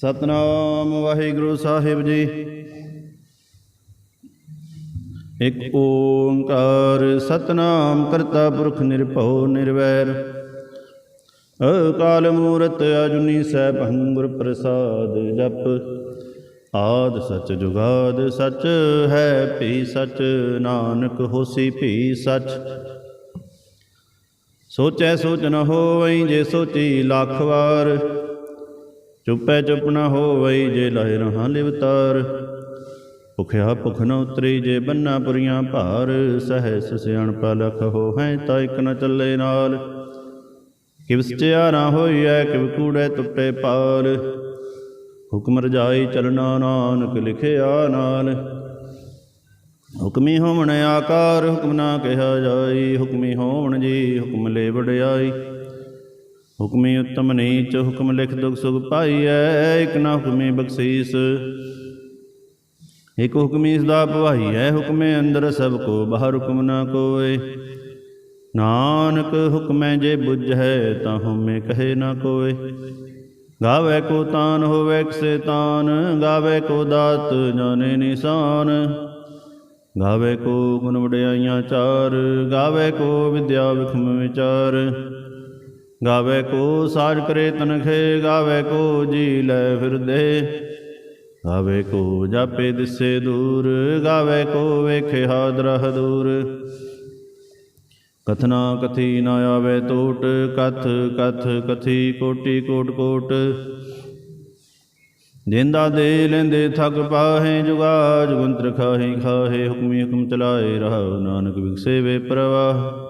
ਸਤਨਾਮ ਵਾਹਿਗੁਰੂ ਸਾਹਿਬ ਜੀ। ਇਕ ਓੰਕਾਰ ਸਤਨਾਮ ਕਰਤਾ ਪੁਰਖ ਨਿਰਭਉ ਨਿਰਵੈਰ। ਅਕਾਲ ਮੂਰਤ ਅਜੁਨੀ ਸੈਭੰ ਗੁਰ ਪ੍ਰਸਾਦ ਜਪ। ਆਦ ਸਚ ਜੁਗਾਦ ਸਚ ਹੈ ਭੀ ਸਚ, ਨਾਨਕ ਹੋਸੀ ਭੀ ਸਚ। ਸੋਚੈ ਸੋਚ ਨ ਹੋਵਈ ਜੇ ਸੋਚੀ ਲੱਖ ਵਾਰ। ਚੁੱਪੈ ਚੁੱਪ ਨ ਹੋਵਈ ਜੇ ਲਹਿ ਰਹਾ ਲਿਵਤਾਰ ਭੁਖਿਆ ਭੁਖ ਨ ਉਤਰੀ ਜੇ ਬੰਨਾ ਪੁਰੀਆਂ ਭਾਰ। ਸਹਿਸ ਸਿਆਣਪਾ ਲਖ ਹੋ ਹੈ ਤਾਂ ਇਕ ਨ ਚੱਲੇ ਨਾਲ। ਕਿਵ ਸਚਿਆ ਨਾ ਹੋਈਐ, ਕਿਵ ਕੂੜੈ ਟੁੱਟੇ ਪਾਰ ਹੁਕਮ ਰਜਾਈ ਚਲਣਾ ਨਾਨਕ ਲਿਖਿਆ ਨਾਲ। ਹੁਕਮੀ ਹੋਵਣ ਆਕਾਰ, ਹੁਕਮ ਨਾ ਕਿਹਾ ਜਾਈ। ਹੁਕਮੀ ਹੋਵਣ ਜੀ, ਹੁਕਮ ਲੈ ਵਡਿਆਈ ਹੁਕਮੀ ਉਤਮ ਨੀਚ, ਹੁਕਮ ਲਿਖ ਦੁਖ ਸੁਖ ਪਾਈਐ, ਇਕ ਨਾ ਹੁਕਮੀ ਬਖਸ਼ੀਸ। ਇਕ ਹੁਕਮੀ ਸਦਾ ਹੈ ਹੁਕਮੇ ਅੰਦਰ ਸਭ ਕੋ, ਬਾਹਰ ਹੁਕਮ ਨਾ ਕੋਏ। ਨਾਨਕ ਹੁਕਮੈ ਜੇ ਬੁੱਝ ਹੈ ਤਾਂ ਹਉਮੈ ਕਹੇ ਨਾ ਕੋਏ। ਗਾਵੇ ਕੋ ਤਾਨ, ਹੋਵੇ ਕਿਸੇ ਤਾਨ, ਗਾਵੇ ਕੋ ਦਾਤ, ਜਾਣੇ ਨਿਸ਼ਾਨ। ਗਾਵੇ ਕੋ ਗੁਣ ਵਡਿਆਈਆਂ ਚਾਰ, ਗਾਵੇ ਕੋ ਵਿਦਿਆ ਵਿਖਮ ਵਿਚਾਰ। ਗਾਵੇ ਕੋ ਸਾਜ ਕਰੇ ਤਨਖੇ, ਗਾਵੇ ਕੋ ਜੀ ਲੈ ਫਿਰਦੇ। ਗਾਵੇ ਕੋ ਜਾਪੇ ਦਿਸੇ ਦੂਰ, ਗਾਵੇ ਕੋ ਵੇਖੇ ਹਾਦਰਹ ਦੂਰ ਕਥਨਾ ਕਥੀ ਨਾ ਆਵੇ ਟੋਟ ਕਥ ਕਥ ਕਥੀ ਕੋਟੀ ਕੋਟ ਕੋਟ। ਜਿੰਦਾ ਦੇ ਲੈਂਦੇ ਥਕ ਪਾਹੇ ਜੁਗਾ ਜੁਗੰਤਰ ਖਾਹੇ ਖਾਹੇ, ਹੁਕਮੀ ਹੁਕਮ ਚਲਾਏ ਰਹਾ ਨਾਨਕ ਵਿਗਸੇ ਵੇ ਪ੍ਰਵਾਹ।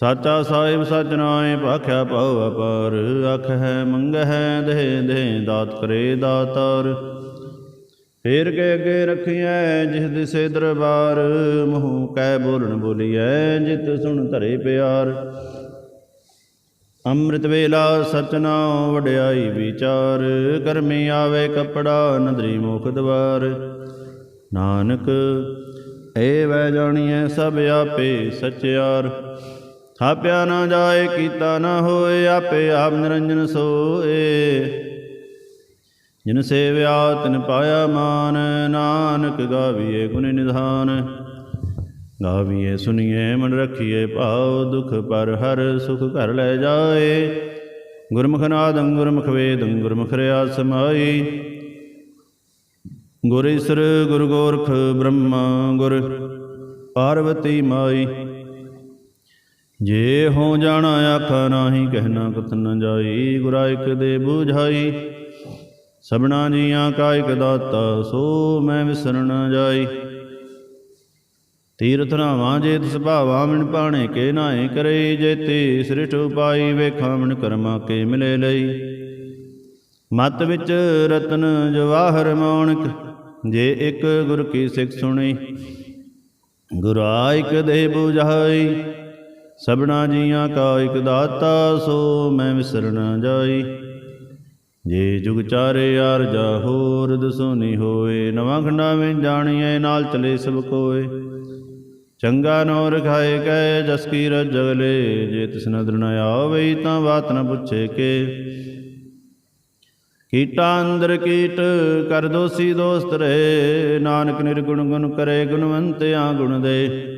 ਸਾਚਾ ਸਾਹਿਬ ਸਚ ਨਾਏ ਭਾਖਿਆ ਪਾਉ ਅਪਾਰ ਅਖ ਹੈ ਮੰਗ ਹੈ ਦੇਹ ਦੇਹ, ਦਾਤ ਕਰੇ ਦਾਤਾਰ। ਫੇਰ ਕੇ ਅੱਗੇ ਰਖੀਐ ਜਿਸ ਦਿਸੇ ਦਰਬਾਰ, ਮੂੰਹ ਕਹਿ ਬੋਲਣ ਬੋਲੀਐ ਜਿਤ ਸੁਣ ਧਰੇ ਪਿਆਰ। ਅੰਮ੍ਰਿਤ ਵੇਲਾ ਸਚਨਾ ਵਡਿਆਈ ਵਿਚਾਰ, ਕਰਮੀ ਆਵੇ ਕਪੜਾ ਨਦਰੀ ਮੁਖ ਦਵਾਰ। ਨਾਨਕ, ਏ ਵੈ ਜਾਣੀਐ ਸਭ ਆਪੇ ਸਚਿਆਰ। ਥਾਪਿਆ ਨਾ ਜਾਏ, ਕੀਤਾ ਨਾ ਹੋਏ, ਆਪੇ ਆਪ ਨਿਰੰਜਨ ਸੋਏ। ਜਿਨ ਸੇਵਿਆ, ਤਿਨ ਪਾਇਆ ਮਾਨ, ਨਾਨਕ ਗਾਵੀਏ ਗੁਣ ਨਿਧਾਨ। ਗਾਵੀਏ, ਸੁਨੀਏ, ਮਨ ਰਖੀਏ ਭਾਉ, ਦੁਖ ਪਰ ਹਰ ਸੁਖ ਘਰ ਲੈ ਜਾਏ। ਗੁਰਮੁਖ ਨਾਦੰ, ਗੁਰਮੁਖ ਵੇਦੰ, ਗੁਰਮੁਖ ਰਿਆ ਸਮਾਈ ਗੁਰ ਈਸਰ, ਗੁਰ ਗੋਰਖ, ਬ੍ਰਹਮਾ, ਗੁਰ ਪਾਰਵਤੀ ਮਾਈ। ਜੇ ਹੋ ਜਾਣਾ ਆਖਾ ਨਾਹੀ ਕਹਿਣਾ ਕਤ ਨ ਜਾਈ, ਗੁਰਾ ਇਕ ਦੇ ਬੁਝਾਈ। ਸਭਨਾ ਜੀਆਂ ਕਾ ਇਕ ਦਾਤਾ, ਸੋ ਮੈਂ ਵਿਸਰਨ ਜਾਈ। ਤੀਰਥ ਨਾਵਾਂ ਜੇ ਤਿਸ ਭਾਵਾ ਮਿਣ ਪਾਣੇ ਕੇ ਨਾਏ ਕਰੇ ਜੇ ਤੇ ਸ੍ਰਿਠ ਉਪਾਈ, ਵੇਖਾਂ ਮਿਣ ਕਰਮਾ ਕੇ ਮਿਲੇ ਲਈ। ਮਤ ਵਿੱਚ ਰਤਨ ਜਵਾਹਰ ਮੌਣਕ, ਜੇ ਇੱਕ ਗੁਰ ਕੀ ਸਿੱਖ ਸੁਣੀ। ਗੁਰਾ ਦੇ 부ਝਾਈ ਸਭਨਾ ਜੀਆਂ ਕਾ ਇਕ ਦਾਤਾ, ਸੋ ਮੈਂ ਵਿਸਰ ਨ ਜਾਈ। ਜੇ ਜੁਗ ਚਾਰੇ ਯਾਰ ਜਾ ਹੋਰ ਦਸੋਨੀ ਹੋਏ, ਨਵਾਂ ਖੰਡਾ ਵਿੱਚ ਜਾਣੀਏ ਨਾਲ ਚਲੇ ਸਭ ਕੋਏ। ਚੰਗਾ ਨੋ ਰਖਾਏ ਕੈ ਜਸ ਕੀ ਰਜਗਲੇ ਜੇ ਤਿਸ ਨਦਰ ਨ ਆਵੇ, ਤਾਂ ਬਾਤ ਨ ਪੁੱਛੇ ਕੇ। ਕੀਟਾ ਅੰਦਰ ਕੀਟ, ਕਰ ਦੋਸੀ ਦੋਸਤ ਰਹੇ, ਨਾਨਕ ਨਿਰਗੁਣ ਗੁਣ ਕਰੇ, ਗੁਣਵੰਤਿਆ ਗੁਣ ਦੇ।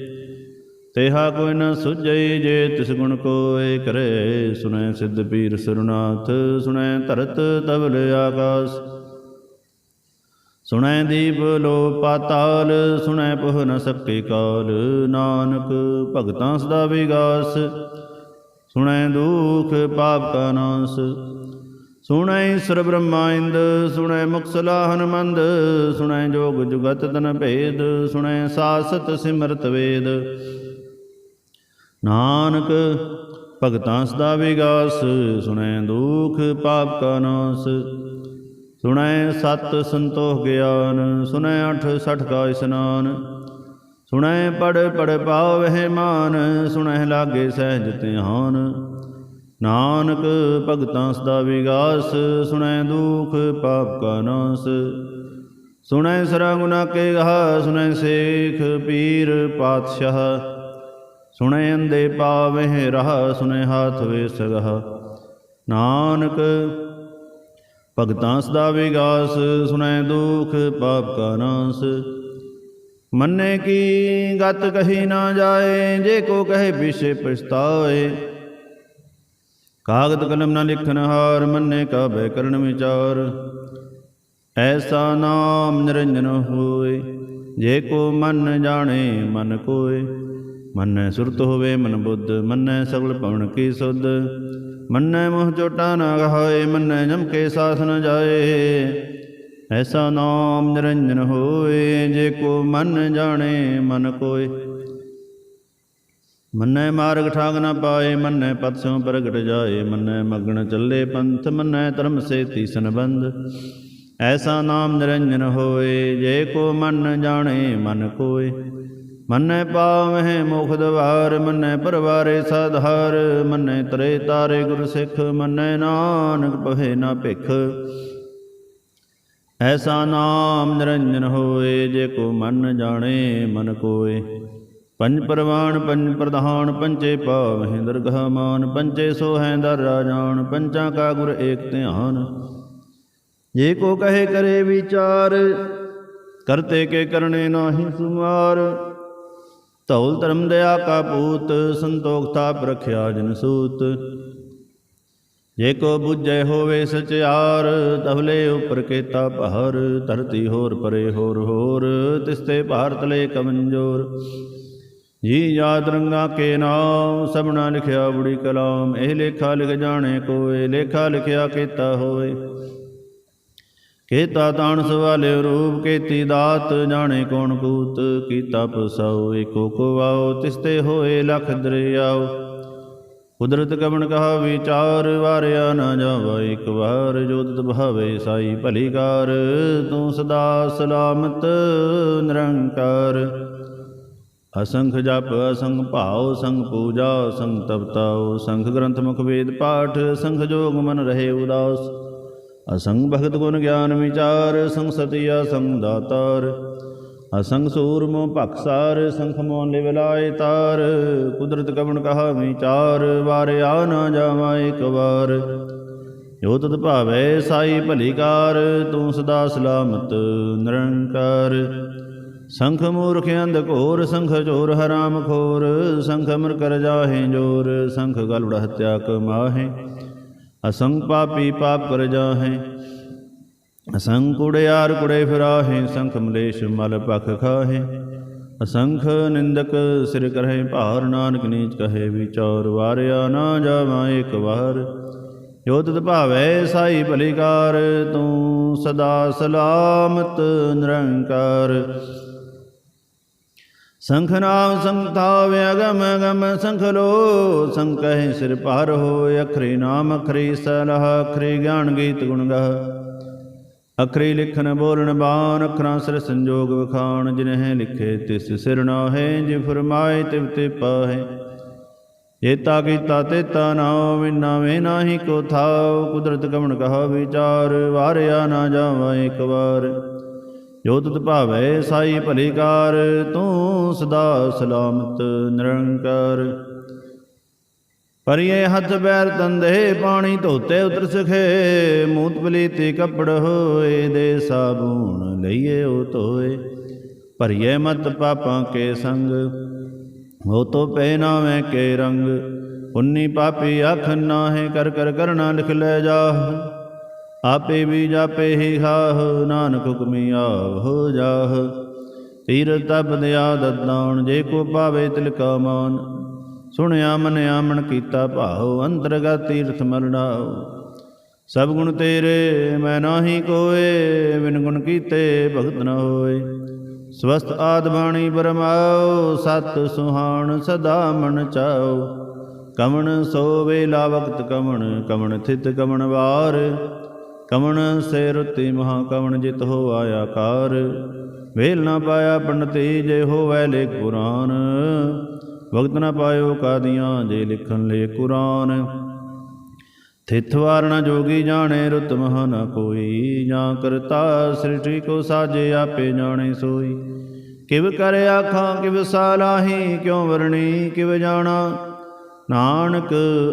ਤੇਹਾ ਕੋਈ ਨ ਸੁਝਈ ਜੇ ਤਿਸ ਗੁਣ ਕੋਏ ਕਰੇ। ਸੁਣੈ ਸਿੱਧ ਪੀਰ ਸਰੁਨਾਥ, ਸੁਣੈ ਧਰਤ ਤਵਲ ਆਕਾਸ। ਸੁਣੈ ਦੀਪ ਲੋ ਪਾਤਾਲ, ਸੁਣੈ ਪੁਹ ਨ ਸਕੇ ਕਾਲ। ਨਾਨਕ ਭਗਤਾਂ ਸਦਾ ਵਿਗਾਸ। ਸੁਣੈ ਦੁਖ ਪਾਪ ਕਾ ਨਾਸ। ਸੁਣੈ ਈਸ਼ਰ ਬ੍ਰਹਮਾ ਸੁਣੈ ਮੁਕਸਲਾ ਹਨਮੰਦ। ਸੁਣੈ ਜੋਗ ਜੁਗਤ ਤਨ ਭੇਦ, ਸੁਣੈ ਸਾਸਤ ਸਿਮਰਤ ਵੇਦ। ਨਾਨਕ, ਭਗਤਾਂ ਸਦਾ ਵਿਗਾਸ, ਸੁਣੈ ਦੁਖ ਪਾਪ ਕਾ ਨਾਸ। ਸੁਣੈ ਸਤ ਸੰਤੋਖ ਗਿਆਨ, ਸੁਣੈ ਅਠ ਸਠ ਕਾ ਇਸਨਾਨ। ਸੁਣੈ ਪੜ ਪੜ ਪਾਵਹਿ ਮਾਨ, ਸੁਣੈ ਲਾਗੇ ਸਹਿਜ ਧਿਆਨ। ਨਾਨਕ, ਭਗਤਾਂ ਸਦਾ ਵਿਗਾਸ, ਸੁਣੈ ਦੁਖ ਪਾਪ ਕਾ ਨਾਸ। ਸੁਣੈ ਸਰਾ ਕੇ ਗਾ ਸੁਣੈ ਸੇਖ ਪੀਰ ਪਾਤਸ਼ਾਹ। ਸੁਣੈ ਅੰਦੇ ਪਾਵਹਿ ਰਹਾ ਸੁਣੈ ਹਾਥ ਵੇ ਸਗਹ ਨਾਨਕ, ਭਗਤਾਂ ਸਦਾ ਵਿਗਾਸ ਸੁਣੈ ਦੁਖ ਪਾਪ ਕਾ ਨਾਸ। ਮੰਨੇ ਕੀ ਗਤ ਕਹੀ ਨਾ ਜਾਏ, ਜੇ ਕੋ ਕਹੇ ਪਿਛੇ ਪਛਤਾਏ। ਕਾਗਦ ਕਲਮ ਨਾ ਲਿਖਨ ਹਾਰ, ਮੰਨੇ ਕਾ ਬੈ ਕਰਨ ਵਿਚਾਰ। ਐਸਾ ਨਾਮ ਨਿਰੰਜਨ ਹੋਏ, ਜੇ ਕੋ ਮਨ ਜਾਣੇ ਮਨ ਕੋਏ। ਮੰਨੈ ਸੁਰਤ ਹੋਵੇ ਮਨ ਬੁੱਧ, ਮੰਨੈ ਸਗਲ ਭਵਨ ਕੀ ਸੁਧ। ਮੰਨੈ ਮੋਹ ਚੋਟਾ ਨਾ ਗਹਾਏ, ਮੰਨੈ ਜਮ ਕੇ ਸਾਥ ਨ ਜਾਏ। ਐਸਾ ਨਾਮ ਨਿਰੰਜਨ ਹੋਏ, ਜੇ ਕੋ ਮਨ ਜਾਣੇ, ਮਨ ਕੋਏ। ਮੰਨੈ ਮਾਰਗ ਠਾਗ ਨਾ ਪਾਏ, ਮੰਨੈ ਪਤ ਸੋ ਪ੍ਰਗਟ ਜਾਏ। ਮੰਨੈ ਮਗਨ ਚੱਲੇ ਪੰਥ, ਮੰਨੈ ਧਰਮ ਸੇਤੀ ਸੰਬੰਧ। ਐਸਾ ਨਾਮ ਨਿਰੰਜਨ ਹੋਏ, ਜੇ ਕੋ ਮਨ ਜਾਣੇ, ਮਨ ਕੋਏ। ਮੰਨੈ ਪਾਵਹਿ ਮੁਖ ਦਵਾਰ, ਮੰਨੈ ਪਰਵਾਰੇ ਸਾਧਾਰ, ਮੰਨੈ ਤਰੇ ਤਾਰੇ ਗੁਰ ਸਿੱਖ, ਮੰਨੈ ਨਾਨਕ ਪਹੇ ਨਾ ਭਿਖ। ਐਸਾ ਨਾਮ ਨਿਰੰਜਨ ਹੋਏ, ਜੇ ਕੋ ਮਨ ਜਾਣੇ, ਮਨ ਕੋਏ। ਪੰਜ ਪਰਵਾਨ ਪੰਜ ਪ੍ਰਧਾਨ ਪੰਚੇ ਪਾਵਹਿ ਦਰਗਹ ਮਾਨ ਪੰਚੇ ਸੋ ਹੈ ਦਰ ਰਾਜਾਨ ਪੰਚਾਂ ਕਾ ਗੁਰ ਏਕ ਧਿਆਨ। ਜੇ ਕੋ ਕਹੇ ਕਰੇ ਵਿਚਾਰ, ਕਰਤੇ ਕੇ ਕਰਨੇ ਨਾਹੀ ਸੁਮਾਰ ਧੌਲ ਧਰਮ ਦਇਆ ਕਾ ਪੂਤ ਸੰਤੋਖ ਤਾਪ ਰਖਿਆ ਜਨ ਸੂਤ। ਜੇ ਕੋ ਬੁਝੈ ਹੋਵੇ ਸਚਿਆਰ ਤਵਲੇ ਉਪਰ ਕੇਤਾ ਪਹਰ, ਧਰਤੀ ਹੋਰ ਪਰੇ ਹੋਰ ਹੋਰ, ਤਿਸਤੇ ਭਾਰਤ ਲੈ ਕਮੰਜੋਰ। ਜੀ ਯਾਦ ਰੰਗਾ ਕੇ ਨਾਮ, ਸਭਨਾ ਲਿਖਿਆ ਬੁੜੀ ਕਲਾਮ, ਇਹ ਲੇਖਾ ਲਿਖ ਜਾਣੇ ਕੋਏ, ਲੇਖਾ ਲਿਖਿਆ ਕੀਤਾ ਹੋਵੇ। ਕੇਤਾ ਤਾਣ ਸਵਾਲੇ ਰੂਪ, ਕੇਤੀ ਦਾਤ, ਜਾਣੇ ਕੌਣ ਕੂਤ, ਕੀਤਾ ਪਸਾਉ ਏਕੋ ਕੋ ਤਿਸਤੇ ਹੋਏ ਲਖ ਦਰਿਆਓ। ਕੁਦਰਤ ਕਵਣ ਕਹਾ ਵਿਚਾਰ, ਵਾਰਿਆ ਨਾ ਜਾਵਾ, ਇੱਕ ਵਾਰ ਜੋਤਿ ਭਾਵੇ ਸਾਈ ਭਲੀ ਕਾਰ, ਤੂੰ ਸਦਾ ਸਲਾਮਤ, ਨਿਰੰਕਾਰ। ਅਸੰਖ ਜਪ, ਅਸੰਖ ਭਾਉ ਸੰਗ ਪੂਜਾ ਸੰਗ ਤਪਤਾਉ, ਸੰਖ ਗ੍ਰੰਥ ਮੁਖ ਵੇਦ ਪਾਠ, ਸੰਖ ਜੋਗ ਮਨ ਰਹੇ ਉਦਾਸ। ਅਸੰਗ ਭਗਤ ਗੁਣ ਗਿਆਨ ਵਿਚਾਰ, ਸੰਗ ਸਤਿਆ ਸੰਗ ਦਾਤਾਰ। ਅਸੰਗ ਸੂਰਮੋ ਭਖਸਾਰ ਸੰਖ ਮੋ ਲਿਵਲਾਏ ਤਾਰ। ਕੁਦਰਤ ਕਵਣ ਕਹਾ ਵਿਚਾਰ ਵਾਰਿਆ ਨਾ ਜਾਵਾ ਇੱਕ ਵਾਰ। ਜੋ ਤਤ ਭਾਵੈ ਸਾਈ ਭਲੀਕਾਰ ਤੂੰ ਸਦਾ ਸਲਾਮਤ ਨਿਰੰਕਾਰ। ਸੰਖ ਮੂਰਖ ਅੰਧ ਘੋਰ, ਸੰਖ ਚੋਰ ਹਰਾਮ ਖੋਰ। ਸੰਖ ਮਰ ਕਰ ਜਾਹੇ ਜੋਰ, ਸੰਖ ਗਲੜ ਹਤਿਆ ਕਮਾਹੇ। ਅਸੰਗ ਪਾਪੀ ਪਾਪ ਕਰ ਜਾਹੇ। ਅਸੰਗ ਕੁੜਿਆਰ ਕੁੜੇ ਫਿਰਾਹੇ, ਸੰਖ ਮਲੇਸ਼ ਮਲ ਪਖ ਖਾਹੇ। ਅਸੰਖ ਨਿੰਦਕ ਸਿਰ ਕਰਹਿ ਭਾਰ, ਨਾਨਕ ਨੀਚ ਕਹੇ ਵਿਚਾਰ, ਵਾਰਿਆ ਨਾ ਜਾਵਾਂ ਇੱਕ ਵਾਰ। ਜੋ ਤਤ ਭਾਵੈ ਸਾਈ ਪਲੀਕਾਰ ਤੂੰ ਸਦਾ ਸਲਾਮਤ ਨਿਰੰਕਾਰ। ਸੰਖ ਨਾਮ ਸੰਤਾਵ ਅਗਮ ਅਗਮ ਸੰਖ ਲੋ ਸੰਕਹਿ ਸਿਰ ਭਾਰ ਹੋਇ, ਅਖਰੀ ਨਾਮ, ਅਖਰੀ ਸਲਹ, ਅਖਰੀ ਗਿਆਨ ਗੀਤ ਗੁਣ ਗਹ। ਅਖਰੀ ਲਿਖਨ ਬੋਲਣ ਬਾਣ, ਅਖਰਾਂ ਸਿਰ ਸੰਜੋਗ ਵਖਾਣ, ਜਿਨਹਿ ਲਿਖੇ ਤਿਸ ਸਿਰ ਨਾਹੇ ਜਿ ਫਰਮਾਏ ਤਿਵ ਤੇ ਪਾਹੇ। ਜੇਤਾ ਕੀਤਾ ਤੇਤਾ ਨਾਉ ਵਿਨਾ ਵੇ ਨਾਹੀ ਕੋ ਥਾਉ, ਕੁਦਰਤ ਕਵਣ ਕਹਾ ਵਿਚਾਰ, ਵਾਰਿਆ ਨਾ ਜਾਵਾ ਇੱਕ ਵਾਰ। ਜੋ ਤਤ ਭਾਵੈ ਸਾਈ ਭਲੀ ਕਾਰ, ਤੂੰ ਸਦਾ ਸਲਾਮਤ ਨਿਰੰਕਾਰ। ਪਰਿਏ ਹੱਥ ਬੈਰ ਤੰਦੇ, ਪਾਣੀ ਧੋਤੇ ਉਤਰ ਸਖੇ, ਮੂਤ ਪਲੀਤੀ ਕੱਪੜ ਹੋਏ ਦੇ ਸਾਬੂਣ ਲਈਏ ਉਹ ਧੋਏ। ਭਰੀਏ ਮਤ ਪਾਪਾਂ ਕੇ ਸੰਗ ਹੋ ਤੋ ਪੈ ਨਾਵੇਂ ਕੇ ਰੰਗ। ਪੁੰਨੀ ਪਾਪੀ ਆਖ ਨਾਹੇ ਕਰ ਕਰ ਕਰਣਾ ਲਿਖ ਲੈ ਜਾ। ਆਪੇ ਵੀ ਜਾਪੇ ਹੀ ਖਾਹ, ਨਾਨਕ ਹੁਕਮੀ ਆਵ ਹੋ ਜਾਹ। ਤੀਰ ਤਪ ਦਿਆ ਦਦਾਉਣ ਜੇ ਕੋ ਪਾਵੇ ਤਿਲ ਕਾ ਮਾਨ। ਸੁਣਿਆ ਮਨਿਆ ਮਨ ਕੀਤਾ ਭਾਉ, ਅੰਤਰਗਤ ਤੀਰਥ ਮਰਣਾਉ ਸਭ ਗੁਣ ਤੇਰੇ, ਮੈਂ ਨਾਹੀ ਕੋਏ, ਬਿਨ ਗੁਣ ਕੀਤੇ ਭਗਤ ਨ ਹੋਏ। ਸਵਸਤ ਆਦ ਬਾਣੀ ਬਰਮਾਉ, ਸਤ ਸੁਹਾਣ ਸਦਾ ਮਨ ਚਾਉ। ਕਮਣ ਸੋਵੇ ਲਾ ਕਮਣ ਕਮਣ ਥਿਤ ਕਮਣ ਵਾਰ। ਕਵਣ ਸੇ ਰੁਤੀ ਮਹਾ ਕਵਣ ਜਿਤ ਹੋ ਆਇਆ ਕਾਰ। ਵੇਲ ਨਾ ਪਾਇਆ ਪੰਡਤੀ ਜੇ ਹੋਵੈ ਲੇ ਕੁਰਾਨ। ਵਕਤ ਨਾ ਪਾਇਓ ਕਾਦੀਆਂ ਜੇ ਲਿਖਣ ਲੇ ਕੁਰਾਨ। ਥਿਤ ਵਾਰਣਾ ਜੋਗੀ ਜਾਣੇ ਰੁਤ ਮਹਾ ਨਾ ਕੋਈ। ਜਾਂ ਕਰਤਾ ਸ੍ਰਿਸ਼ਟੀ ਕੋ ਸਾਜੇ ਆਪੇ ਜਾਣੇ ਸੋਈ। ਕਿਵ ਕਰ ਆਖਾਂ, ਕਿਵ ਸਾਲਾਹੀ, ਕਿਉ ਵਰਣੀ, ਕਿਵ ਜਾਣਾ। ਨਾਨਕ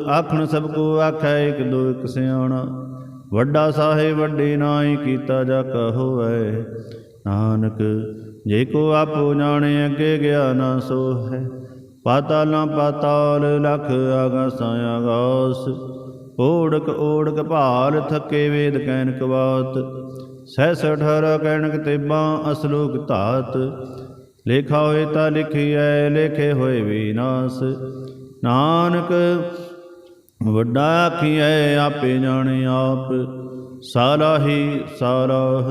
ਆਖਣ ਸਭ ਕੋ ਆਖੈ ਇਕ ਦੋ ਇਕ ਸਿਆਣਾ। ਵੱਡਾ ਸਾਹਿਬ ਵੱਡੇ ਨਾਈ ਕੀਤਾ ਜਾ ਕਾ ਹੋਵੇ ਨਾਨਕ, ਜੇ ਕੋ ਆਪੋ ਜਾਣੇ ਅੱਗੇ ਗਿਆ ਨਾ ਸੋ ਹੈ ਪਾਤਾਲਾਂ ਪਾਤਾਲ ਲਖ ਆਗਾਸਾਂ ਆਗਾਸ ਓੜਕ ਓੜਕ ਭਾਲ ਥੱਕੇ ਵੇਦ ਕੈਨਕ ਬਾਤ ਸਹਿਸ ਅਠਾਰਾ ਕੈਨਕ ਤੇਬਾਂ ਅਸਲੋਕ ਧਾਤ। ਲੇਖਾ ਹੋਏ ਤਾਂ ਲਿਖੀਐ, ਲੇਖੇ ਹੋਏ ਵਿਨਾਸ਼ ਨਾਨਕ ਵੱਡਾ ਆਖੀਐ ਆਪੇ ਜਾਣੇ ਆਪ। ਸਾਰਾ ਹੀ ਸਾਰਾ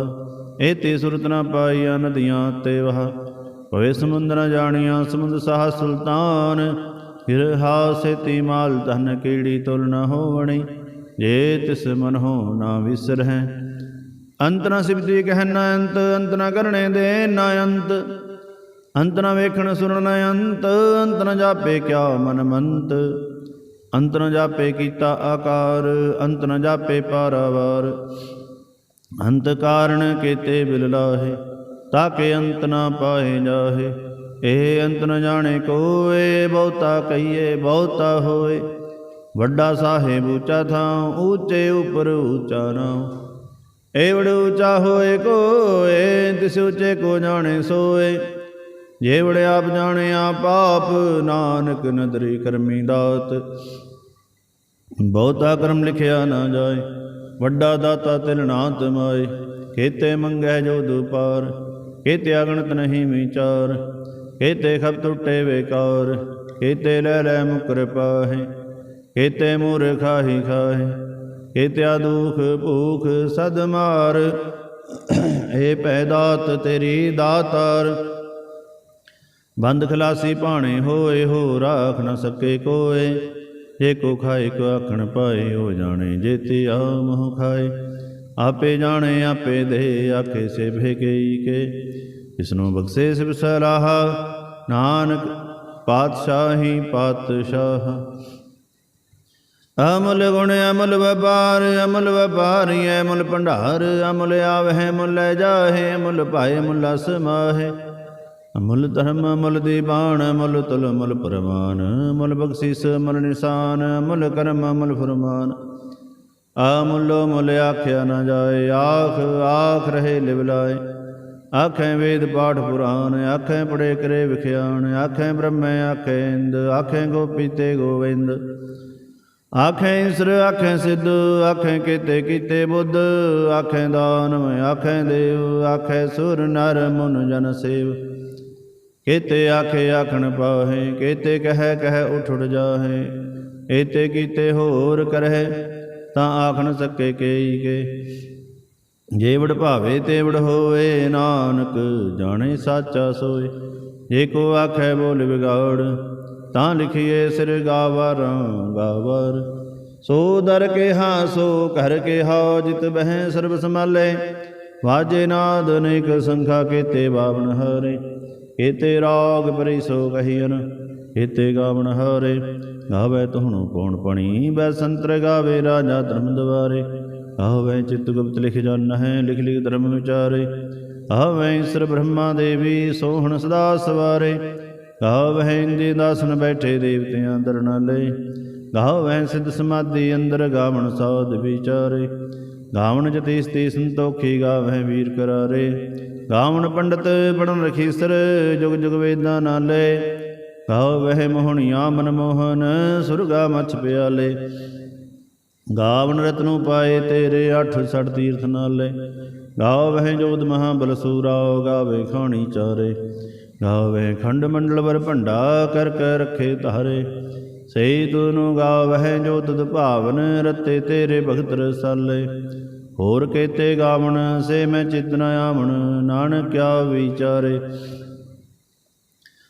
ਏਤੇ ਸੁਰਤ ਨਾ ਪਾਈਆ ਨਦੀਆਂ ਤੇ ਵਹ। ਭਵੇ ਸਮੁੰਦਰ ਜਾਣੀਆਂ ਸਮੁੰਦ ਸਾਹ ਸੁਲਤਾਨ। ਫਿਰ ਹਾਸੇ ਤੀ ਮਾਲ ਧਨ ਕੀੜੀ ਤੁਲ ਨ ਹੋਵਣੀ। ਜੇ ਤਿਸ ਮਨ ਹੋ ਨਾ ਵਿਸਰਹਿ ਅੰਤ ਨਾ ਸਿਬਦੀ ਕਹਿ ਨ ਅੰਤ। ਅੰਤ ਨ ਕਰਨੇ ਦੇ ਨ ਅੰਤ। ਅੰਤ ਨ ਵੇਖਣ ਸੁਣਨ ਨ ਅੰਤ। ਅੰਤ ਨ ਜਾਪੇ ਕਿਆ ਮਨ ਮੰਤ। ਅੰਤ ਨ ਜਾਪੇ ਕੀਤਾ ਆਕਾਰ, ਅੰਤ ਨ ਜਾਪੇ ਪਾਰਾਵਾਰ। ਅੰਤ ਕਾਰਣ ਕੀਤੇ ਬਿਲ ਲਾਹੇ, ਤਾਕੇ ਅੰਤ ਨਾ ਪਾਏ ਜਾਹੇ। ਇਹ ਅੰਤ ਨ ਜਾਣੇ ਕੋਏ, ਬਹੁਤਾ ਕਹੀਏ, ਬਹੁਤਾ ਹੋਏ। ਵੱਡਾ ਸਾਹਿਬ ਉੱਚਾ ਥਾਂ ਉੱਚੇ ਉਪਰ ਉੱਚਾ ਨਾਮ ਏਵੜ ਉੱਚਾ ਹੋਏ ਕੋਏ, ਤਿਸ ਉੱਚੇ ਕੋ ਜਾਣੇ ਸੋਏ। ਜੇਵੜ ਆਪ ਜਾਣਿਆ ਪਾਪ ਨਾਨਕ ਨਦਰੀ ਕਰਮੀ ਦਾਤ। ਬਹੁਤਾ ਕਰਮ ਲਿਖਿਆ ਨਾ ਜਾਏ, ਵੱਡਾ ਦਾਤਾ ਤਿਲ ਨਾ ਤਮਾਏ ਕੀਤੇ ਮੰਗੈ ਜੋ ਦੁਪਾਰ ਕੀਤੇ ਅਗਣਤ ਨਹੀਂ ਵਿਚਾਰ ਕੀਤੇ ਖਬ ਟੁੱਟੇ ਵੇਕਾਰ ਕੀਤੇ ਲੈ ਲੈ ਮੁਕਰ ਪਾਹੇ ਕੀਤੇ ਮੂਰ ਖਾਹੀ ਖਾਹੇ ਕੀਤੇ ਦੁਖ ਭੂਖ ਸਦ ਮਾਰ ਏ ਪੈਦਾਤ ਤੇਰੀ ਦਾਤਾਰ। ਬੰਦ ਖਲਾਸੀ ਭਾਣੇ ਹੋਏ ਹੋ ਰਾਖ ਨ ਸਕੇ ਕੋਏ ਜੇ ਕੋ ਖਾਏ ਕੋ ਆਖਣ ਪਾਏ ਹੋ ਜਾਣੇ ਜੇਤੀ ਆ ਮੋਹ ਖਾਏ। ਆਪੇ ਜਾਣੇ, ਆਪੇ ਦੇ, ਆਖੇ ਸੇ ਭੇਗਈ ਕੇ। ਇਸਨੂੰ ਬਖਸ਼ੇ ਸਿਵ ਸਲਾਹ, ਨਾਨਕ ਪਾਤਸ਼ਾਹੀ ਪਾਤਸ਼ਾਹ। ਅਮਲ ਗੁਣ, ਅਮਲ ਵਪਾਰ, ਅਮਲ ਵਪਾਰੀ ਅਮਲ ਭੰਡਾਰ। ਅਮਲ ਆਵਹਿ, ਮੁੱਲ ਲੈ ਜਾਹੇ ਅਮਲ ਭਾਏ, ਮੁੱਲ ਸਮਾਹੇ ਅਮਲ ਧਰਮ, ਅਮਲ ਦੀਬਾਨ, ਅਮਲ ਤੁਲ, ਅਮਲ ਪਰਮਾਨ ਅਮਲ ਬਖਸ਼ਿਸ, ਅਮਲ ਨਿਸ਼ਾਨ, ਅਮਲ ਕਰਮ, ਅਮਲ ਫਰਮਾਨ। ਅਮੁੱਲੋ ਮੁੱਲ ਆਖਿਆ ਨਾ ਜਾਏ, ਆਖ ਆਖ ਰਹੇ ਲਿਵ ਲਾਏ। ਆਖੇ ਵੇਦ ਪਾਠ ਪੁਰਾਨ ਆਖੇ ਪੜੇ ਕਰੇ ਵਿਖਿਆਨ ਆਖੇ ਬ੍ਰਹਮੇ ਆਖੇ ਇੰਦ, ਆਖੇ ਗੋਪੀ ਤੇ ਗੋਵਿੰਦ। ਆਖੇ ਇਸਰ ਆਖੇ ਸਿੱਧ, ਆਖੇ ਕੀਤੇ ਕੀਤੇ ਬੁੱਧ। ਆਖੇ ਦਾਨਵ, ਆਖੇ ਦੇਵ, ਆਖੇ ਸੁਰ ਨਰ ਮਨ ਜਨ ਸੇਵ। ਕੇਤੇ ਆਖੇ ਆਖਣ ਪਾਹੇ, ਕੀਤੇ ਕਹਿ ਕਹਿ ਉਠ ਉਠ ਜਾਹੇ ਏਤੇ ਕੀਤੇ ਹੋਰ ਕਰਹਿ, ਤਾਂ ਆਖਣ ਸਕੇ ਕੇਈ ਕੇ। ਜੇਵੜ ਵਡ ਭਾਵੇ ਤੇ ਹੋਏ ਨਾਨਕ ਜਾਣੇ ਸਾਚਾ ਸੋਏ। ਜੇ ਕੋ ਆਖੇ ਬੋਲ ਵਿਗਾੜ, ਤਾਂ ਲਿਖੀਏ ਸਿਰ ਗਾਵਰ ਗਾਵਰ। ਸੋ ਦਰ ਕੇ ਹਾਂ ਸੋ ਘਰ ਕੇ ਹਾ ਜਿਤ ਬਹਿ ਸਰਬ ਸਮਾਲੇ ਵਾਜੇ ਨਾਦ ਅਨੇਕ ਸੰਖਾ ਕੀਤੇ ਬਾਵਨ ਹਰੇ। ਕੀਤੇ ਰਾਗ ਪਰਿ ਸੋ ਕਹੀਨ ਕੀਤੇ ਗਾਵਨ ਹਰੇ, ਗਾਵੇ ਤੁਹਣੁ ਪਉਣ ਪਣੀ, ਬੈ ਸੰਤਰ ਗਾਵੇ ਰਾਜਾ ਧਰਮ ਦਵਾਰੇ ਆਵੇ ਚਿਤ ਗੁਪਤ ਲਿਖ ਜਨ ਹੈ, ਲਿਖ ਲਿਖ ਧਰਮ ਵਿਚਾਰੇ। ਆਵੇ ਈਸ਼ਰ ਬ੍ਰਹਮਾ ਦੇਵੀ ਸੋਹਣ ਸਦਾ ਸਵਾਰੇ। ਗਾਵੇ ਇੰਦੇ ਦਾਸਨ ਬੈਠੇ ਦੇਵਤਿਆਂ ਦਰਨਾਲੇ ਗਾਵੇ ਸਿੱਧ ਸਮਾਧੀ ਅੰਦਰ ਗਾਵਣ ਸਾਧ ਵਿਚਾਰੇ। ਗਾਵਣ ਜਤੀਸ ਤੇ ਸੰਤੋਖੀ ਗਾਵੇ ਵੀਰ ਕਰਾਰੇ। ਗਾਵਣ ਪੰਡਤ ਪੜਨ ਰਖੀਸਰ ਜੁਗ ਜੁਗ ਵੇਦਾਂ ਨਾਲੇ ਗਾਵ ਵਹਿ ਮੋਹਣੀਆਂ ਮਨ ਮੋਹਨ, ਸੁਰਗਾ ਮਛ ਪਿਆਲੇ। ਗਾਵਨ ਰਤਨੁ ਪਾਏ ਤੇਰੇ ਅੱਠ ਸੜ ਤੀਰਥ ਨਾਲੇ। ਗਾਵ ਵਹਿ ਜੋਦ ਮਹਾ ਬਲਸੂਰਾ ਗਾਵੇ ਖਾਣੀ ਚਾਰੇ। ਗਾਵੇ ਖੰਡ ਮੰਡਲ ਵਰ ਭੰਡਾ, ਕਰ ਕਰ ਰੱਖੇ ਤਾਰੇ ਸਈ ਤੂੰ ਗਾਵਹਿ ਜੋ ਤਦ ਭਾਵਨ, ਰਤੇ ਤੇਰੇ ਭਗਤ ਰਸਾਲੇ। ਹੋਰ ਕੇਤੇ ਗਾਵਣ, ਸੇ ਮੈਂ ਚਿਤ ਆਵਣ, ਨਾਨਕ ਕਿਆ ਵਿਚਾਰੇ।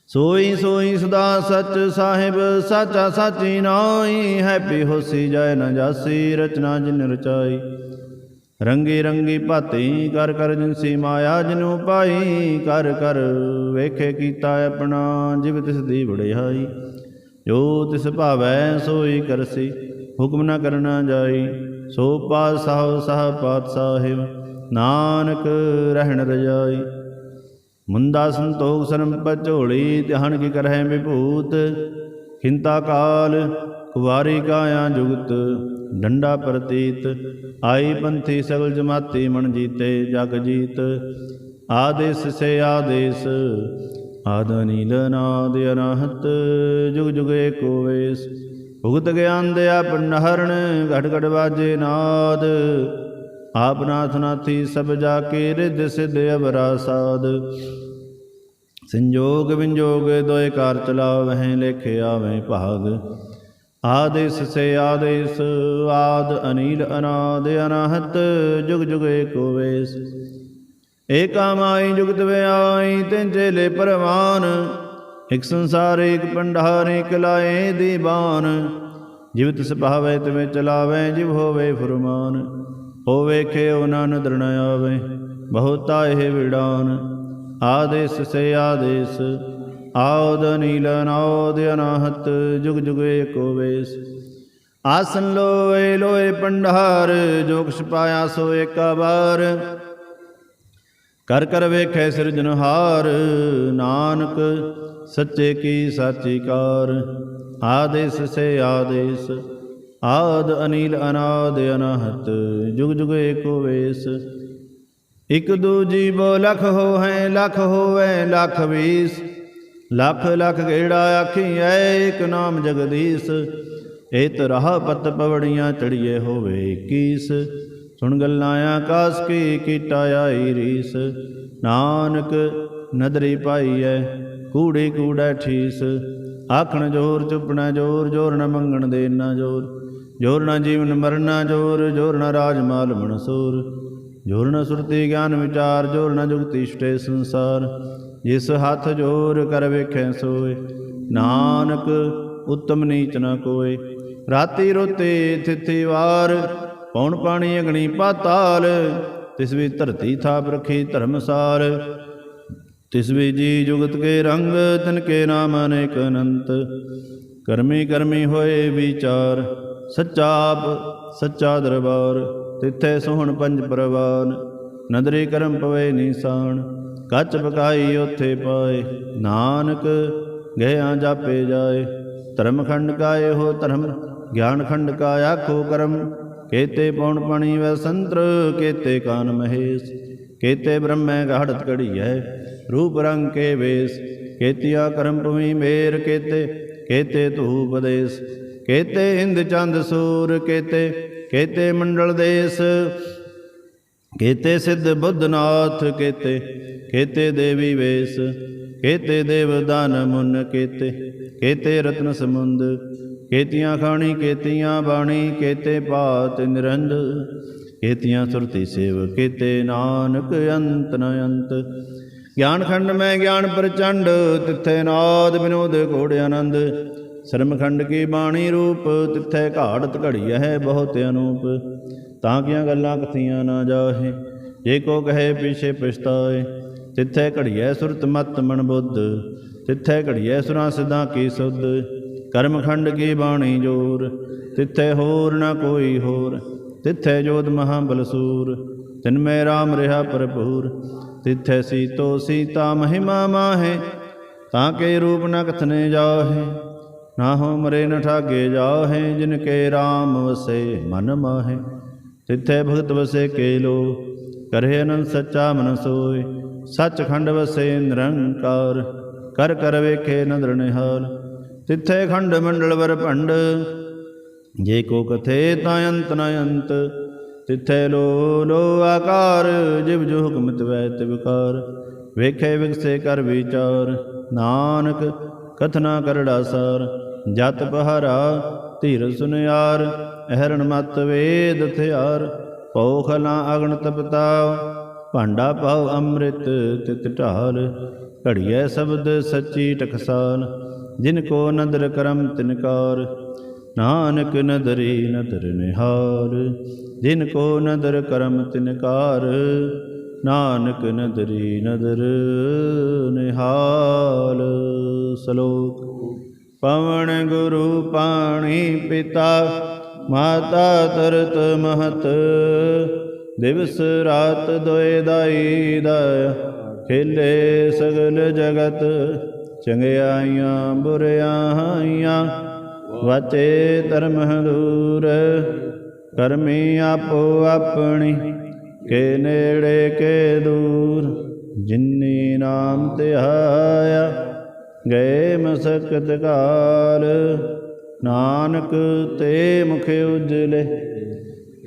ਸੋਈ ਸੋਈ ਸਦਾ ਸਚ ਸਾਹਿਬ, ਸਾਚਾ ਸਾਚੀ ਨਾਈ ਹੈਪੀ ਹੋਸੀ ਜਾਏ ਨ ਜਾਸੀ, ਰਚਨਾ ਜਿਨ ਰਚਾਈ। ਰੰਗੀ ਰੰਗੀ ਭਾਤੀ, ਕਰ ਕਰ ਜਿਨਸੀ ਮਾਇਆ ਜਿਨੂ ਪਾਈ, ਕਰ ਕਰ ਵੇਖੇ ਕੀਤਾ ਆਪਣਾ, ਜਿਵ ਤਿਸ ਦੀ ਵਡਿਆਈ। ਜੋ ਤਿਸ ਭਾਵੈ, ਸੋਈ ਕਰਸੀ, ਹੁਕਮ ਨਾ ਕਰਨਾ ਜਾਈ। ਸੋ ਪਾਤਸ਼ਾਹ ਸਾਹ ਪਾਤ ਸਾਹਿਬ, ਨਾਨਕ ਰਹਿਣ ਰਜਾਈ। ਮੁੰਦਾ ਸੰਤੋਖ ਸਰਮ ਪਝੋਲੀ ਧਿਆਨ ਕੀ ਕਰਹਿ ਵਿਭੂਤ। ਖਿੰਤਾ ਕਾਲ, ਕੁਵਾਰੀ ਕਾਇਆ ਜੁਗਤ, ਡੰਡਾ ਪ੍ਰਤੀਤ। ਆਈ ਪੰਥੀ ਸਗਲ ਜਮਾਤੀ ਮਨ ਜੀਤੇ ਜਗ ਜੀਤ। ਆਦੇਸ ਸੇ ਆਦੇਸ, ਆਦ ਨਾਦ ਅਨਹਤ, ਜੁਗ ਜੁਗ ਏਕੋ ਵੇਸ। ਭੁਗਤ ਗਿਆਨ ਦੇ ਆਪਨਹਰਣ ਘਟ ਘਟ ਵਾਜੇ ਨਾਦ। ਆਪ ਨਾਥ ਨਾਥੀ ਸਭ ਜਾ ਕੇ ਰਿੱਧ ਸਿੱਧ ਅਵਰਾ ਸਾਧ ਸੰਜੋਗ ਵਿੰਜੋਗ ਦੋਇ ਕਾਰ ਚਲਾਵ ਲੇਖੇ ਆਵੇਂ ਭਾਗ। ਆਦੇਸ ਸੇ ਆਦੇਸ, ਆਦ ਅਨੀਲ ਅਨਾਦ ਅਨਾਹਤ, ਜੁਗ ਜੁਗ ਏਕੋ ਵੇਸ। ਏਕਾ ਮਾਈ ਜੁਗਤ ਵਿਆਈ, ਤਿਨ ਚੇਲੇ ਪਰਵਾਨ। ਇਕ ਸੰਸਾਰ, ਇਕ ਪੰਡਾਰ ਇਕ ਲਾਏ ਦੀਵਾਨ ਜਿਵਤ ਤਿਸ ਭਾਵੇ, ਤਿਵੇਂ ਚਲਾਵੇ, ਜਿਵ ਹੋਵੇ ਫਰਮਾਨ। ਹੋ ਵੇਖੇ ਉਹਨਾਂ ਨਦਰ ਨ ਆਵੇ, ਬਹੁਤਾ ਇਹ ਵਿਡਾਨ ਆਦੇਸ ਸੇ ਆਦੇਸ ਆਦ ਨੀਲ ਨਾਦ ਅਨਾਹਤ, ਜੁਗ ਜੁਗ ਏਕੋ ਵੇਸ। ਆਸਨ ਲੋਏ ਲੋਏ ਪੰਡਾਰ ਜੋ ਕੁਛ ਪਾਇਆ ਸੋ ਏਕਾ ਵਾਰ ਕਰ ਕਰ ਵੇਖੈ ਸਿਰਜਨਹਾਰ ਨਾਨਕ ਸੱਚੇ ਕੀ ਸਾਚੀ ਕਾਰ, ਆਦੇਸ ਸੇ ਆਦੇਸ, ਆਦ ਅਨੀਲ ਅਨਾਦ ਅਨਾਹਤ, ਜੁਗ ਜੁਗ ਏਕੋ ਵੇਸ। ਇਕ ਦੂਜੀ ਬੋ ਲਖ ਹੋ ਹੈ ਲਖ ਹੋਵੇ ਲਖ ਵੀਸ। ਲਖ ਲਖ ਗੇੜਾ ਆਖੀਐ ਇਕ ਨਾਮ ਜਗਦੀਸ਼। ਏਤ ਰਹਾ ਪਤ ਪਵੜੀਆਂ ਚੜੀਏ ਹੋਵੇ ਕੀਸ। ਸੁਣ ਗੱਲਾਂ ਆਕਾਸ ਕੀ ਕੀਟਾ ਆਈ ਰੀਸ। ਨਾਨਕ ਨਦਰੀ ਪਾਈਐ ਕੂੜੇ ਕੂੜਾ ਠੀਸ। ਆਖਣ ਜੋਰ, ਚੁੱਪਣਾ ਜੋਰ ਜੋਰ ਨ ਮੰਗਣ ਦੇ ਨਾ ਜੋਰ। ਜੋਰ ਨ ਜੀਵਨ ਮਰਨਾ ਜੋਰ ਜੋਰ ਨ ਰਾਜ ਮਾਲ ਮਨਸੂਰ। ਜੋਰ ਨ ਸੁਰਤੀ ਗਿਆਨ ਵਿਚਾਰ, ਜੋਰ ਨ ਜੁਗਤੀ ਸਟੇ ਸੰਸਾਰ। ਜਿਸ ਹੱਥ ਜੋਰ ਕਰ ਵੇਖੈ ਸੋਏ, ਨਾਨਕ ਉਤਮ ਨੀਚ ਨਾ ਕੋਏ। ਰਾਤੀ ਰੋਤੇ ਥਿਥੀ ਵਾਰ ਪੌਣ ਪਾਣੀ ਅਗਣੀ ਪਾਤਾਲ। ਤਿਸ ਵੀ ਧਰਤੀ ਥਾਪ ਰਖੀ ਧਰਮਸਾਰ। ਤਿਸ ਜੀ ਜੁਗਤ ਕੇ ਰੰਗ, ਤਿਨ ਕੇ ਨਾਮ ਅਨੇਕ ਅਨੰਤ। ਕਰਮੀ ਕਰਮੀ ਹੋਏ ਵਿਚਾਰ, ਸੱਚਾ ਆਪ, ਸੱਚਾ ਦਰਬਾਰ, ਤਿੱਥੇ ਸੋਹਣ ਪੰਜ ਪਰਵਾਨ। ਨਦਰੀ ਕਰਮ ਪਵੇ ਨੀਸਾਨ, ਕੱਚ ਪਕਾਈ ਉਥੇ ਪਾਏ। ਨਾਨਕ ਗਇਆ ਜਾਪੇ ਜਾਏ। ਧਰਮ ਖੰਡ ਕਾਏ ਹੋ ਧਰਮ, ਗਿਆਨ ਖੰਡ ਕਾ ਆਖੋ ਕਰਮ। ਕੇਤੇ ਪੌਣ ਪਣੀ ਵੈ ਸੰਤਰ, ਕੇਤੇ ਕਾਨ ਮਹੇਸ਼। ਕੇਤੇ ਬ੍ਰਹਮੈ ਗਾੜਤ ਹੈ ਰੂਪ ਰੰਗ ਕੇ ਵੇਸ, ਕੇਤਿਆ ਕਰਮ ਭੂਮੀ ਮੇਰ ਕੇਤੇ ਕੇਤੇ ਧੂ ਉਪਦੇਸ ਕੇਤੇ ਹਿੰਦ ਚੰਦ ਸੂਰ ਕੇਤੇ ਕੇਤੇ ਮੰਡਲ ਦੇਸ, ਕੇਤੇ ਸਿੱਧ ਬੁੱਧਨਾਥ ਕੇਤੇ ਕੇਤੇ ਦੇਵੀ ਵੇਸ, ਕੇਤੇ ਦੇਵ ਦਾਨ ਮੁਨ ਕੇਤੇ ਕੇਤੇ ਰਤਨ ਸਮੁੰਦ, ਕੇਤੀਆਂ ਖਾਣੀ, ਕੇਤੀਆਂ ਬਾਣੀ, ਕੇਤੇ ਪਾਤ ਨਿਰੰਦ, ਕੇਤੀਆਂ ਸੁਰਤੀ ਸੇਵ, ਕੇਤੇ ਨਾਨਕ ਅੰਤ ਨ ਅੰਤ ਗਿਆਨ ਖੰਡ ਮੈਂ ਗਿਆਨ ਪ੍ਰਚੰਡ, ਤਿੱਥੇ ਨਾਦ ਬਿਨੋਦ ਘੋੜ ਆਨੰਦ। ਸਰਮਖੰਡ ਕੀ ਬਾਣੀ ਰੂਪ, ਤਿੱਥੇ ਘਾੜਤ ਘੜੀ ਹੈ ਬਹੁਤ ਅਨੂਪ। ਤਾਂ ਕੀਆਂ ਗੱਲਾਂ ਕਥੀਆਂ ਨਾ ਜਾਹੇ, ਜੇ ਕੋ ਕਹੇ ਪਿਛੇ ਪਛਤਾਏ। ਤਿੱਥੇ ਘੜੀਐ ਸੁਰਤ ਮਤ ਮਨ ਬੁੱਧ, ਤਿੱਥੇ ਘੜੀਐ ਸੁਰਾਂ ਸਿਧਾਂ ਕੀ ਸੁਧ। ਕਰਮਖੰਡ ਕੀ ਬਾਣੀ ਜੋਰ, ਤਿੱਥੇ ਹੋਰ ਨਾ ਕੋਈ ਹੋਰ। ਤਿੱਥੇ ਜੋਤ ਮਹਾ ਬਲਸੂਰ ਤਿਨ ਮੈਂ ਰਾਮ ਰਿਹਾ ਭਰਪੂਰ। ਤਿਥੈ ਸੀਤੋ ਸੀਤਾ ਮਹਿਮਾ ਮਾਹੇ, ਤਾਂ ਕੇ ਰੂਪ ਨ ਕਥਨੇ ਜਾਹੇ, ਨਾ ਹੋ ਮਰੇ ਨ ਠਾਗੇ ਜਾਹੇ, ਜਿਨ ਕੇ RAM ਵਸੇ ਮਨ ਮਾਹੇ। ਤਿਥੈ ਭਗਤ ਵਸੇ ਕੇ ਲੋ ਕਰੇ ਅਨੰਦ ਸੱਚਾ ਮਨ ਸੋਏ ਸੱਚ ਖੰਡ ਵਸੇ ਨਿਰੰਕਾਰ, ਕਰ ਕਰ ਵੇਖੇ ਨਦਰ ਨਿਹਾਲ। ਤਿੱਥੇ ਖੰਡ ਮੰਡਲ ਵਰ ਭੰਡ, ਜੇ ਕੋ ਕਥੇ ਤਾਂ ਅੰਤ ਨ ਅੰਤ ਤਿਥੈ ਲੋ ਲੋ ਆਕਾਰ, ਜਿਵ ਜੋ ਹੁਕਮ ਤਵੈ ਤਿਵਕਾਰ ਵੇਖੇ ਵਿਗਸੇ ਕਰ ਵਿਚਾਰ, ਨਾਨਕ ਕਥਨਾ ਕਰੜਾ ਸਾਰ। ਜਤ ਪਹਰਾ ਧੀਰ ਸੁਨਿਆਰ, ਅਹਰਣ ਮਤ ਵੇਦ ਥਿਆਰ ਹਥਿਆਰ ਪੌਖਲਾ ਅਗਣ ਤਪਤਾ ਭਾਂਡਾ ਪਾਉ ਅੰਮ੍ਰਿਤ ਤਿਤ ਢਾਲ। ਘੜੀਐ ਸ਼ਬਦ ਸੱਚੀ ਟਕਸਾਲ, ਜਿਨ ਕੋ ਨਦਰ ਕਰਮ ਤਿਨਕਾਰ ਨਾਨਕ ਨਦਰੀ ਨਦਰ ਨਿਹਾਰ, ਜਿਨ ਕੋ ਨਦਰ ਕਰਮ ਤਿਨਕਾਰ ਨਾਨਕ ਨਦਰੀ ਨਦਰ ਨਿਹਾਲ। ਸ਼ਲੋਕ, ਪਵਨ ਗੁਰੂ ਪਾਣੀ ਪਿਤਾ, ਮਾਤਾ ਤਰਤ ਮਹਤ, ਦਿਵਸ ਰਾਤ ਦੋਇ ਦਾਈ ਦਾਇ ਖੇਲੇ ਸਗਲ ਜਗਤ, ਚੰਗਿਆਈਆਂ ਬੁਰਿਆਈਆਂ ਵਚੇ ਧਰਮ ਦੂਰ ਕਰਮੀ ਆਪੋ ਆਪਣੀ ਕੇ ਨੇੜੇ ਕੇ ਦੂਰ ਜਿਨੀ ਨਾਮ ਧਿਆਇਆ ਗਏ ਮਸਕਤ ਕਾਲ ਨਾਨਕ ਤੇ ਮੁਖ ਉਜਲੇ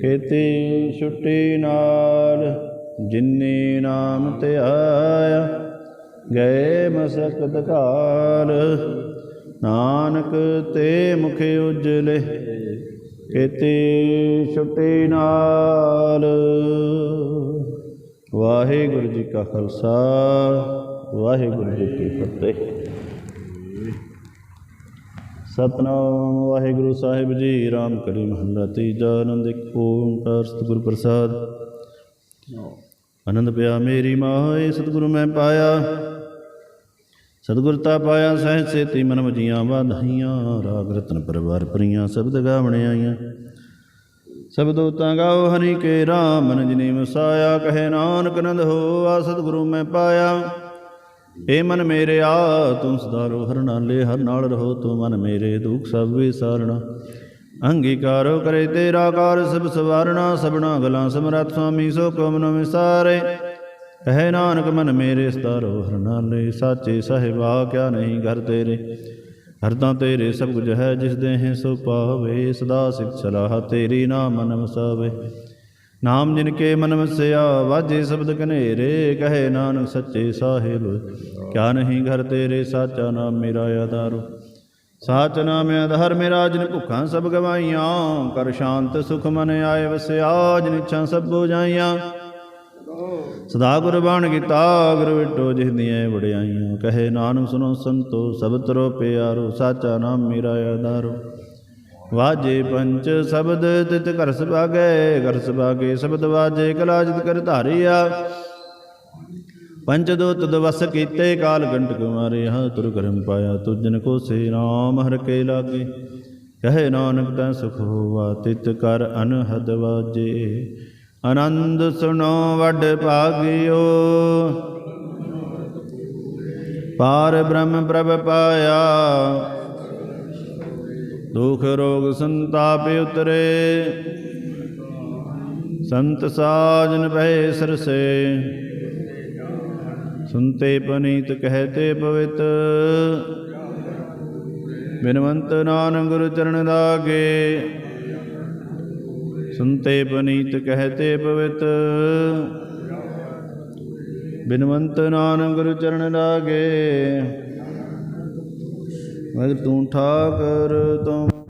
ਖੇਤੀ ਛੁੱਟੀ ਨਾਲ ਜਿਨੀ ਨਾਮ ਧਿਆਇਆ ਗਏ ਮਸਕਤ ਕਾਲ ਨਾਨਕ ਤੇ ਮੁਖ ਉਜਲੇ, ਕੀਤੀ ਛੁੱਟੀ ਨਾਲ। ਵਾਹਿਗੁਰੂ ਜੀ ਕਾ ਖਾਲਸਾ, ਵਾਹਿਗੁਰੂ ਜੀ ਕੀ ਫਤਿਹ। ਸਤਨਾਮ ਵਾਹਿਗੁਰੂ ਸਾਹਿਬ ਜੀ, ਰਾਮ ਕਲੀ ਮਹੱਲਾ ਤੀਜਾ, ਆਨੰਦ ਇੱਕ ਓੰਕਾਰ ਸਤਿਗੁਰ ਪ੍ਰਸਾਦ। ਆਨੰਦ ਪਿਆ ਮੇਰੀ ਮਾਏ ਸਤਿਗੁਰੂ ਮੈਂ ਪਾਇਆ। ਸਤਿਗੁਰਤਾ ਪਾਇਆ ਸਹਿਜ ਸੇਤੀ ਮਨ ਮਜੀਆਂ ਵਾਧਾਈਆਂ, ਰਾਗ ਰਤਨ ਪਰਵਾਰ ਪਰੀਆਂ, ਸ਼ਬਦ ਗਾਵਣੇ ਆਈਆਂ। ਸਬਦੋ ਤਾਂ ਗਾਓ ਹਰੀ ਕੇ ਰਾਮ ਮਨ ਜਿਨੇ ਵਸਾਇਆ ਕਹੇ ਨਾਨਕ ਨੰਦ ਹੋਆ ਸਤਿਗੁਰੂ ਮੈਂ ਪਾਇਆ। ਏ ਮਨ ਮੇਰੇ ਆ ਤੂੰ ਸਦਾ ਰੋ ਹਰ ਨਾਲੇ ਹਰ ਨਾਲ ਰਹੋ ਤੂੰ ਮਨ ਮੇਰੇ, ਦੁਖ ਸਭ ਵਿਸਾਰਣਾ। ਅੰਗੀਕਾਰੋ ਕਰੇ ਤੇਰਾ ਕਾਰ, ਸਭ ਸਵਾਰਣਾ, ਸਭਨਾ ਗਲਾਂ ਸਮਰੱਥ ਸੁਆਮੀ ਸੋ ਕੋ ਮਨ ਵਿਸਾਰੇ। ਕਹੇ ਨਾਨਕ ਮਨ ਮੇਰੇ ਸਤਾਰੋ ਰੋ ਹਰ ਨਾਲੇ ਸਾਚੇ ਸਾਹਿਬਾ, ਕਿਆ ਨਹੀਂ ਘਰ ਤੇਰੇ? ਹਰ ਤਾਂ ਤੇਰੇ ਸਭ ਕੁਝ ਹੈ, ਜਿਸ ਦੇ ਹੈ ਸੋ ਪਾਵੇ, ਸਦਾ ਸਿਖ ਸਲਾਹ ਤੇਰੀ ਨਾਮ ਮਨ ਵਸਾਵੇ ਨਾਮ ਜਿਨ ਕੇ ਮਨ ਵਸਿਆ, ਵਾਜੇ ਸ਼ਬਦ ਕਨੇਰੇ ਕਹੇ ਨਾਨਕ ਸੱਚੇ ਸਾਹਿਬ, ਕਿਆ ਨਹੀਂ ਘਰ ਤੇਰੇ, ਸਾਚਾ ਨਾਮ ਮੇਰਾ ਆਧਾਰੋ। ਸਾਚ ਨਾਮ ਆਧਾਰ ਮੇਰਾ, ਜਿਨ ਭੁੱਖਾਂ ਸਭ ਗਵਾਈਆਂ, ਕਰ ਸ਼ਾਂਤ ਸੁਖ ਮਨ ਆਏ ਵਸਿਆ, ਜਿਨ ਇੱਛਾ ਸਭ ਬੁਝਾਈਆਂ ਸਦਾ ਗੁਰਬਾਣ ਕੀਤਾ ਗੁਰ ਵਿਟੋ ਜਿਸ ਦੀਆਂ ਵਡਿਆਈਆਂ ਕਹੇ, ਨਾਨਕ ਸੁਨੋ ਸੰਤੋ, ਸਭ ਤਰੋ ਪਿਆਰੋ, ਸਾਚਾ ਨਾਮ ਮੇਰਾ ਆਧਾਰੋ। ਵਾਜੇ ਪੰਚ ਸ਼ਬਦ ਤਿਤ ਘਰ ਸੁਭਾਗੇ ਘਰ ਸੁਭਾਗੇ ਸ਼ਬਦ ਵਾਜੇ, ਕਲਾ ਕਰ ਧਾਰਿਆ। ਪੰਚ ਦੋ ਤਦ ਵਸ ਕੀਤੇ, ਕਾਲ ਗੰਟਕ ਮਾਰਿਆ ਤੁਰ ਕਰਮ ਪਾਇਆ, ਤੁਜਨ ਕੋ ਸੇ ਨਾਮ ਹਰ ਕੇ ਲਾਗੇ। ਕਹੇ ਨਾਨਕ ਤੈ ਸੁਖ ਹੋਵਾ, ਤਿਤ ਕਰ ਅਨਹਦ ਵਾਜੇ। ਆਨੰਦ ਸੁਣੋ ਵੱਡ ਭਾਗਿਓ। ਪਾਰ ਬ੍ਰਹਮ ਪ੍ਰਭ ਪਾਇਆ। ਦੁਖ ਰੋਗ ਸੰਤਾਪ ਉਤਰੇ। ਸੰਤ ਸਾਜਨ ਭੈ ਸਰਸੇ। ਸੁਨਤੇ ਪਨੀਤ ਕਹਤੇ ਪਵਿੱਤ। ਬਿਨਵੰਤ ਨਾਨਕ ਗੁਰੂ ਚਰਨ ਲਾਗੇ ਸੁਨਤੇ ਪਨੀਤ ਕਹਤੇ ਪਵਿੱਤ ਬਿਨਵੰਤ ਨਾਨਕ ਗੁਰੂ ਚਰਨ ਲਾਗੇ। ਮਗਰ ਤੂੰ ਠਾਕਰ ਤੂੰ